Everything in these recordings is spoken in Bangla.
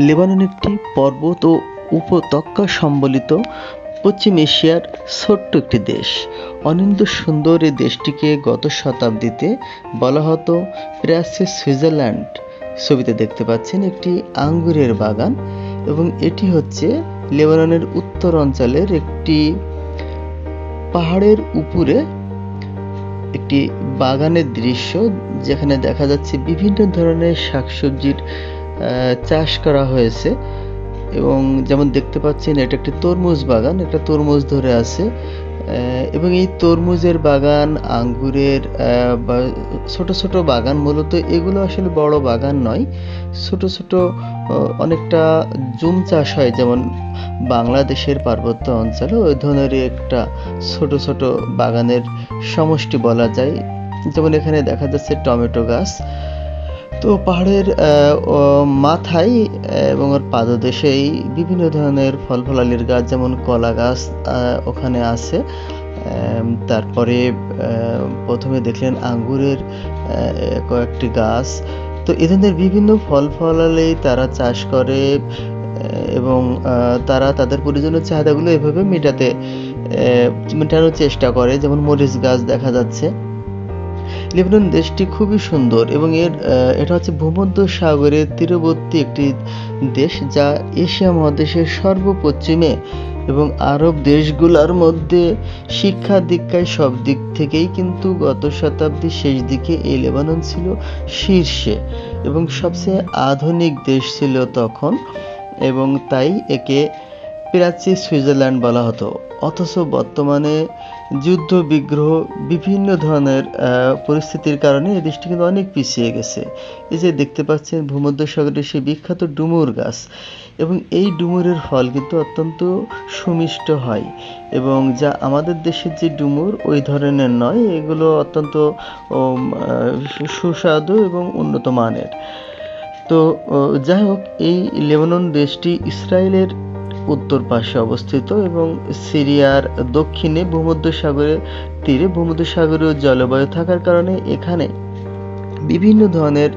লেবানন একটি পর্বত ও উপত্যকা সম্বলিত পশ্চিম এশিয়ার ছোট্ট একটি দেশ। অনিন্দ্য সুন্দর এই দেশটিকে গত শতাব্দীতে বলা হতো প্রাচ্য সুইজারল্যান্ড। ছবিতে দেখতে পাচ্ছেন একটি আঙ্গুরের বাগান এবং এটি হচ্ছে লেবাননের উত্তর অঞ্চলের একটি পাহাড়ের উপরে একটি বাগানের দৃশ্য, যেখানে দেখা যাচ্ছে বিভিন্ন ধরনের শাকসবজির চাষ করা হয়েছে। এবং যেমন দেখতে পাচ্ছেন, এটা একটি তরমুজ বাগান। একটা তরমুজ ধরে আছে। এবং এই তরমুজের বাগান আঙ্গুরের ছোট ছোট বাগান মূলত। এগুলো আসলে বড় বাগান নয়। ছোট ছোট অনেকটা জুম চাষ হয়। যেমন বাংলাদেশের পার্বত্য অঞ্চলে ওই ধরনের একটা ছোট ছোট বাগানের সমষ্টি বলা যায়। যেমন এখানে দেখা যাচ্ছে টমেটো গাছ। তো পাহাড়ের মাথায় এবং ওর পাদদেশেই বিভিন্ন ধরনের ফল ফলালির গাছ যেমন কলা গাছ ওখানে আছে। তারপরে প্রথমে দেখলেন আঙ্গুরের কয়েকটি গাছ। তো এ ধরনের বিভিন্ন ফল ফলালি তারা চাষ করে এবং তারা তাদের প্রয়োজনীয় চাহিদাগুলো এভাবে মেটাতে মেটানোর চেষ্টা করে। যেমন মরিচ গাছ দেখা যাচ্ছে। লেবানন দেশটি খুবই সুন্দর এবং এর এটা হচ্ছে ভূমধ্য সাগরের তীরবর্তী একটি দেশ যা এশিয়া মহাদেশের সর্বপশ্চিমে এবং আরব দেশগুলোর মধ্যে শিক্ষা দীক্ষায় সব দিক থেকেই কিন্তু গত শতাব্দীর শেষ দিকে এই লেবানন ছিল শীর্ষে এবং সবচেয়ে আধুনিক দেশ ছিল তখন এবং তাই একে প্রাচ্যে সুইজারল্যান্ড বলা হতো। অথচ বর্তমানে যুদ্ধ, বিগ্রহ বিভিন্ন ধরনের পরিস্থিতির কারণে এই দেশটি কিন্তু অনেক পিছিয়ে গেছে। এই যে দেখতে পাচ্ছেন ভূমধ্যসাগরের সেই বিখ্যাত ডুমুর গাছ, এবং এই ডুমুরের ফল কিন্তু অত্যন্ত সুমিষ্ট হয়, এবং যা আমাদের দেশের যে ডুমুর, ওই ধরনের নয়, এগুলো অত্যন্ত সুস্বাদু এবং উন্নত মানের। তো যাই হোক, এই লেবানন দেশটি ইসরায়েলের উত্তর পাশে অবস্থিত এবং সিরিয়ার দক্ষিণে ভূমধ্যসাগরের তীরে ভূমধ্যসাগরীয় জলবায়ু থাকার কারণে এখানে বিভিন্ন ধরনের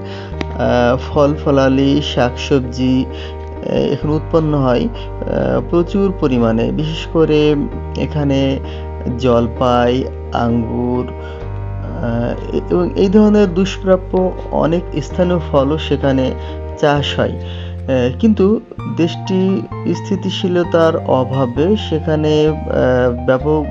ফল, ফলালি, শাকসবজি এখানে উৎপন্ন হয় প্রচুর পরিমাণে। বিশেষ করে এখানে জলপাই, আঙ্গুর এবং এই ধরনের দুষ্প্রাপ্য অনেক স্থানীয় ফলও সেখানে চাষ হয়। কিন্তু দেশটি স্থিতিশীলতার অভাবে সেখানে ব্যাপক